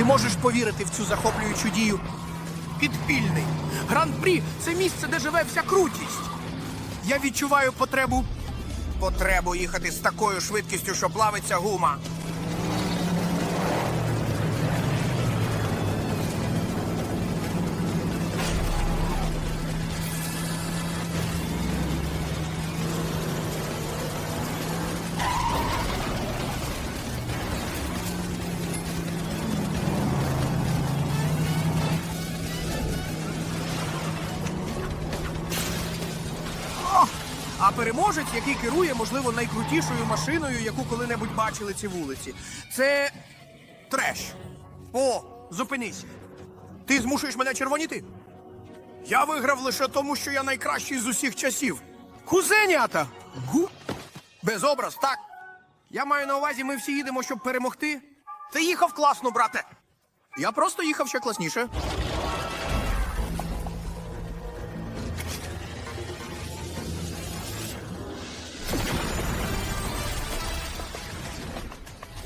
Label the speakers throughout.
Speaker 1: Ти можеш повірити в цю захоплюючу дію. Підпільний. Гран-прі це місце, де живе вся крутість. Я відчуваю потребу. Потребу їхати з такою швидкістю, що плавиться гума. Переможець, який керує, можливо, найкрутішою машиною, яку коли-небудь бачили ці вулиці. Це треш. О, зупинись. Ти змушуєш мене червоніти? Я виграв лише тому, що я найкращий з усіх часів. Кузенята! Гу? Без образ, так. Я маю на увазі, ми всі їдемо, щоб перемогти. Ти їхав класно, брате. Я просто їхав ще класніше.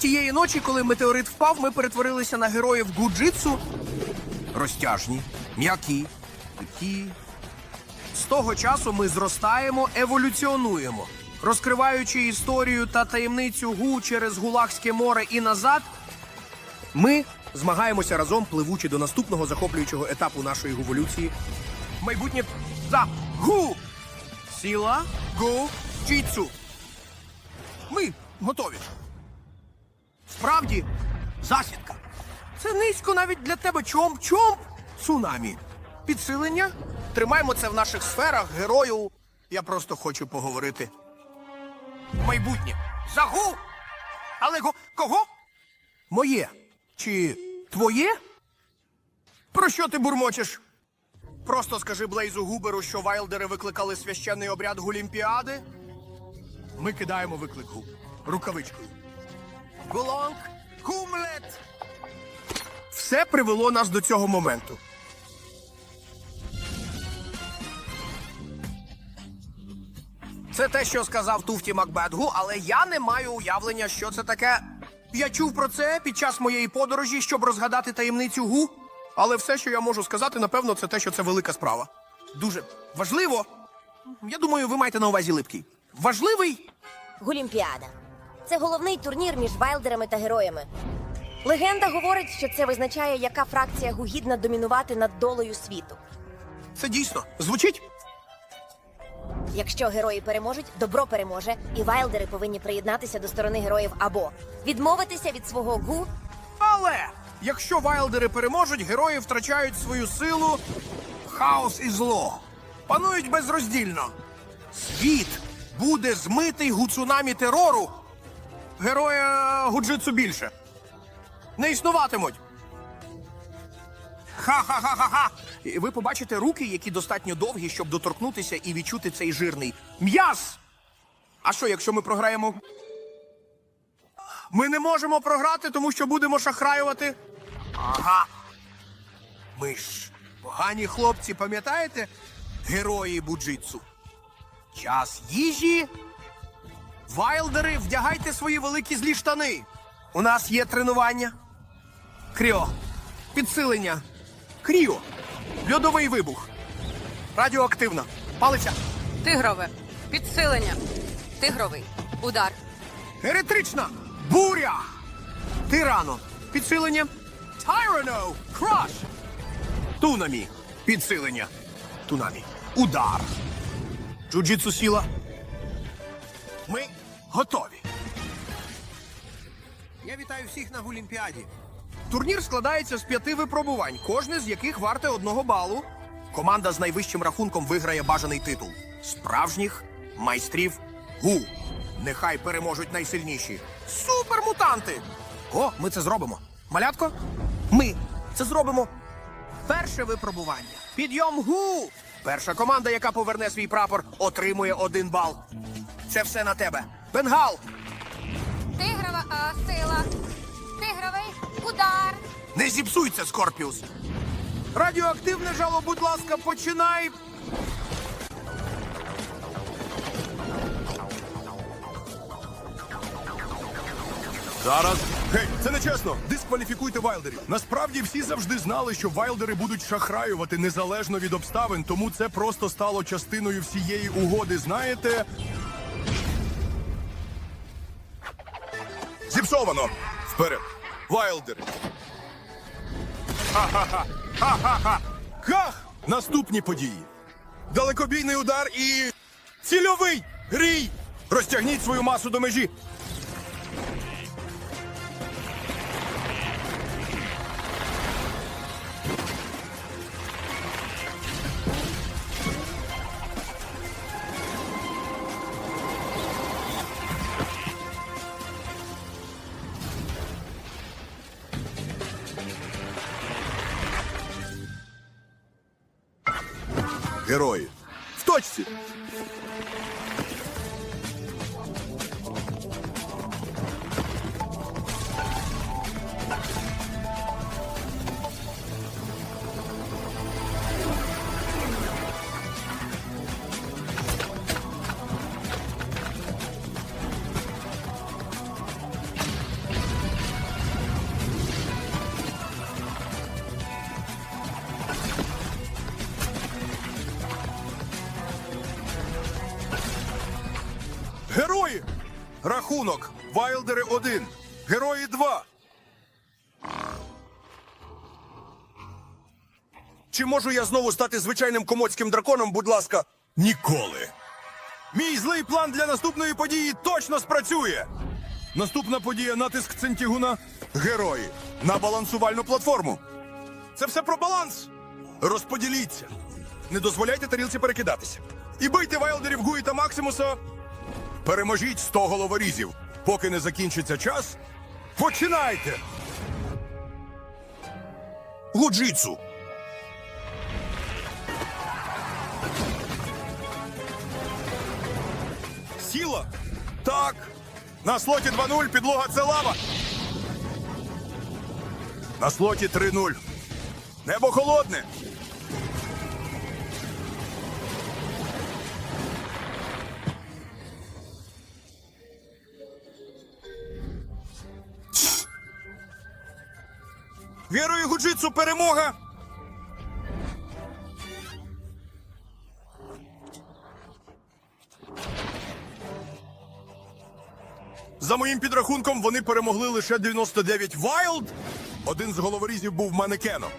Speaker 1: Тієї ночі, коли метеорит впав, ми перетворилися на героїв гуджитсу. Розтяжні, м'які, такі. З того часу ми зростаємо, еволюціонуємо. Розкриваючи історію та таємницю гу через Гулагське море і назад, ми змагаємося разом, пливучи до наступного захоплюючого етапу нашої гуволюції. Майбутнє за гу! Сіла гу джітсу. Ми готові. Справді, засідка. Це низько навіть для тебе чомп-чомп. Цунамі. Підсилення? Тримаймо це в наших сферах, герою. Я просто хочу поговорити. Майбутнє. Загу! Але го... кого? Моє. Чи твоє? Про що ти бурмочеш? Просто скажи Блейзу Губеру, що Вайлдери викликали священний обряд Гулімпіади. Ми кидаємо виклик. Рукавичкою. Гулонг, Гумлет. Все привело нас до цього моменту. Це те, що сказав Туфті Макбетгу, але я не маю уявлення, що це таке. Я чув про це під час моєї подорожі, щоб розгадати таємницю гу. Але все, що я можу сказати, напевно, це те, що це велика справа. Дуже важливо. Я думаю, ви маєте на увазі липкий. Важливий
Speaker 2: Гулімпіада. Це головний турнір між вайлдерами та героями. Легенда говорить, що це визначає, яка фракція гугідна домінувати над долею світу.
Speaker 1: Це дійсно звучить?
Speaker 2: Якщо герої переможуть, добро переможе, і вайлдери повинні приєднатися до сторони героїв або відмовитися від свого гу,
Speaker 1: Але якщо вайлдери переможуть, герої втрачають свою силу. Хаос і зло панують безроздільно. Світ буде змитий гуцунамі терору. Героя гуджитсу більше. Не існуватимуть. Ха-ха-ха-ха-ха! Ви побачите руки, які достатньо довгі, щоб доторкнутися і відчути цей жирний м'яз. А що, якщо ми програємо? Ми не можемо програти, тому що будемо шахраювати. Ага. Ми ж погані хлопці, пам'ятаєте? Герої буджитсу. Час їжі. Вайлдери, вдягайте свої великі злі штани. У нас є тренування. Кріо. Підсилення. Кріо. Льодовий вибух. Радіоактивна. Палиця.
Speaker 3: Тигрове. Підсилення. Тигровий. Удар.
Speaker 1: Еретрична. Буря. Тирано. Підсилення. Тайрано. Краш. Тунамі. Підсилення. Тунамі. Удар. Джуджитсу сіла. Ми готові. Я вітаю всіх на Гулімпіаді. Турнір складається з п'яти випробувань, кожне з яких варте одного балу. Команда з найвищим рахунком виграє бажаний титул. Справжніх майстрів гу. Нехай переможуть найсильніші. Супермутанти! О, ми це зробимо. Малятко? Ми це зробимо. Перше випробування. Підйом гу. Перша команда, яка поверне свій прапор, отримує один бал. Це все на тебе. Бенгал!
Speaker 4: Тигрова а, сила. Тигровий удар.
Speaker 1: Не зіпсуйся, Скорпіус. Радіоактивне жало, будь ласка, починай.
Speaker 5: Зараз. Гей, це не чесно. Дискваліфікуйте Вайлдерів. Насправді всі завжди знали, що Вайлдери будуть шахраювати незалежно від обставин, тому це просто стало частиною всієї угоди. Знаєте. Зіпсовано! Вперед! Вайлдер. Ха-ха-ха! Ха-ха-ха! Хах! Наступні події. Далекобійний удар і. Цільовий! Грій! Розтягніть свою масу до межі. Герої. В точці. Рахунок. Вайлдери 1. Герої 2. Чи можу я знову стати звичайним комодським драконом, будь ласка? Ніколи. Мій злий план для наступної події точно спрацює. Наступна подія натиск Центігуна. Герої. На балансувальну платформу. Це все про баланс. Розподіліться. Не дозволяйте тарілці перекидатися. І бийте вайлдерів Гуї та Максимуса Переможіть 100 головорізів. Поки не закінчиться час. Починайте! Гуджіцу. Сіла? Так. На слоті 2-0 підлога це лава. На слоті 3-0. Небо холодне. Гуджитсу перемога! За моїм підрахунком, вони перемогли лише 99 Вайлд. Один з головорізів був манекеном.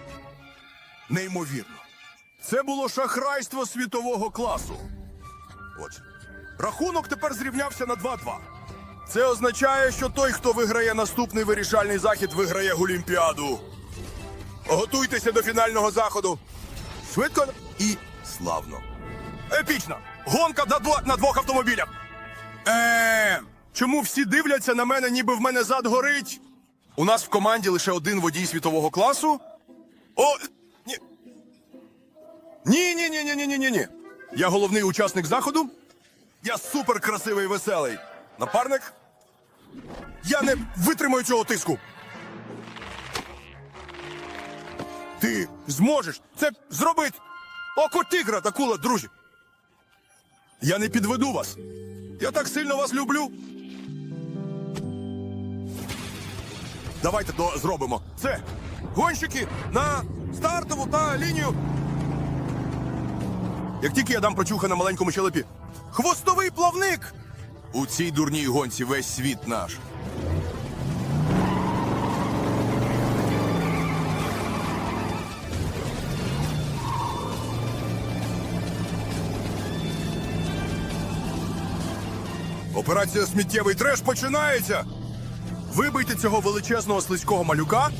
Speaker 5: Неймовірно. Це було шахрайство світового класу. Отже, рахунок тепер зрівнявся на 2-2. Це означає, що той, хто виграє наступний вирішальний захід, виграє Олімпіаду. Готуйтеся до фінального заходу. Швидко і славно. Епічна! Гонка на, дво- на двох автомобілях. Е, чому всі дивляться на мене, ніби в мене зад горить? У нас в команді лише один водій світового класу. О, ні. Ні, ні, ні, ні, ні, ні, ні. Я головний учасник заходу. Я супер красивий веселий. Напарник. Я не витримаю цього тиску. Ти зможеш це зробити. Око тигра та кула, друзі. Я не підведу вас. Я так сильно вас люблю. Давайте до зробимо це. Гонщики на стартову та лінію. Як тільки я дам прочуха на маленькому щелепі. Хвостовий плавник! У цій дурній гонці весь світ наш. Операція сміттєвий треш починається. Вибийте цього величезного слизького малюка.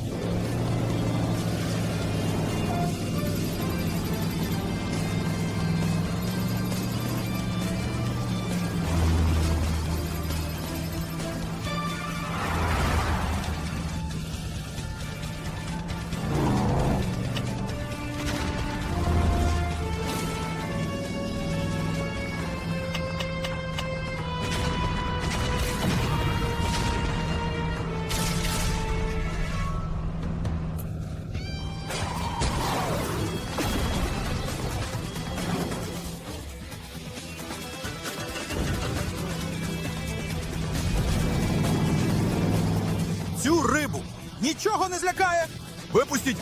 Speaker 5: Нічого не злякає. Випустіть.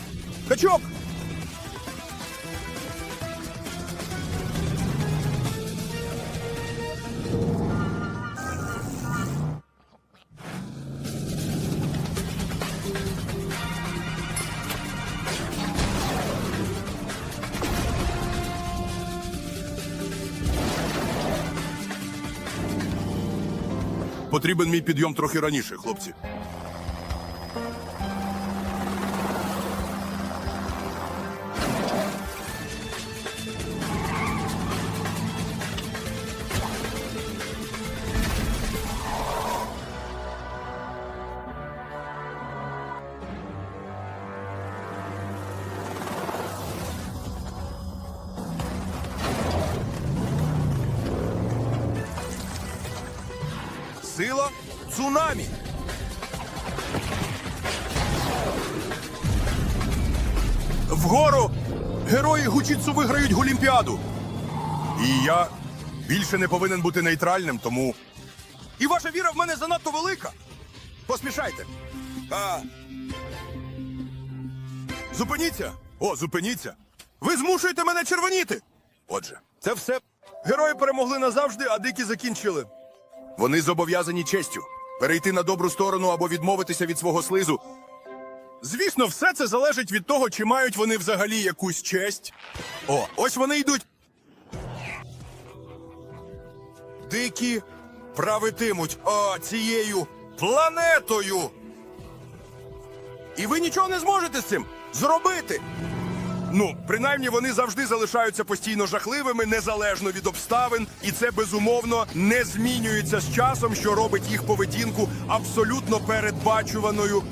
Speaker 5: Качок. Потрібен мій підйом трохи раніше, хлопці. Цунамі. Вгору герої Гучіцу виграють Голімпіаду. І я більше не повинен бути нейтральним, тому. І ваша віра в мене занадто велика. Посмішайте. А... Зупиніться! О, зупиніться! Ви змушуєте мене червоніти! Отже, це все. Герої перемогли назавжди, а дикі закінчили. Вони зобов'язані честю перейти на добру сторону або відмовитися від свого слизу. Звісно, все це залежить від того, чи мають вони взагалі якусь честь. О, ось вони йдуть. Дикі правитимуть о, цією планетою. І ви нічого не зможете з цим зробити. Ну, принаймні вони завжди залишаються постійно жахливими, незалежно від обставин, і це безумовно не змінюється з часом, що робить їх поведінку абсолютно передбачуваною